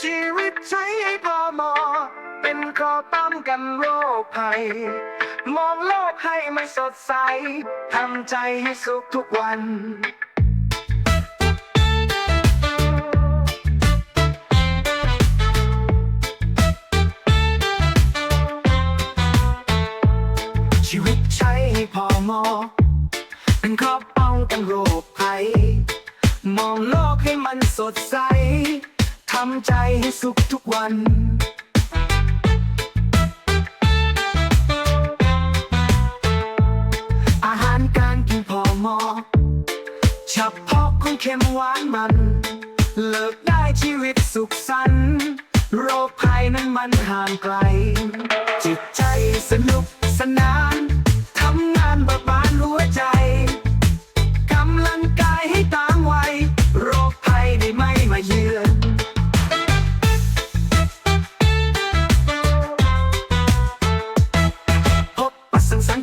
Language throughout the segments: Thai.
ชีวิตใช้ให้พอเหมอเป็นขอป้องกันโรคภัย มองโลกให้มันสดใส ทำใจให้สุขทุกวันชีวิตใช้ให้พอเหมอเป็นขอป้องกันโรคภัย มองโลกให้มันสดใส ทำใจให้สุขทุกวันอาหารการกินพอเหมอเฉพาะของเค็มหวานมัน เลิกได้ชีวิตสุขสันต์โรคภัยนั้นมันห่างไกล จิตใจสนุกสนาน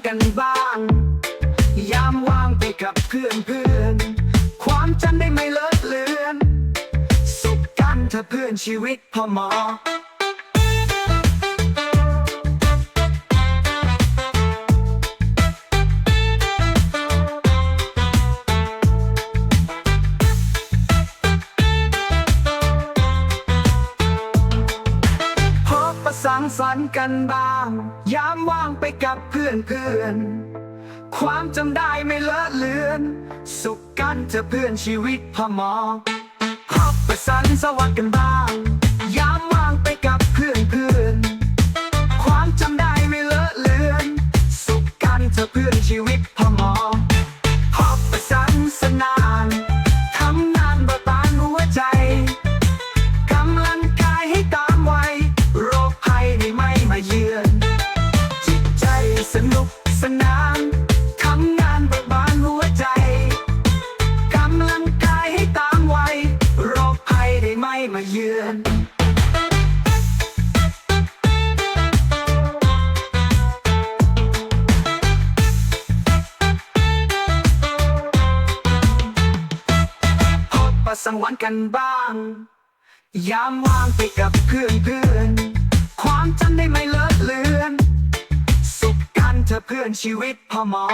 กันบ้าง ยามว่างไปกับเพื่อนเพื่อนความจำได้ไม่เลอะเลือน สุขกันเธอเพื่อนชีวิตพอหมอ สังสรรค์กันบ้าง ยามว่างไปกับเพื่อนเพื่อน ความจำได้ไม่เลอะเลือน สุขกันเธอเพื่อนชีวิตพอหมอพบประสันสวัสดิ์กันบ้าง สนานทำงานเบิกบานหัวใจกำลังกายให้ตามวัยโรคภัยได้ไม่มาเยือนพบประสังวันกันบ้าง ยามว่างไปกับเพื่อนเพื่อน พื่อนชีวิตพ่อหมอ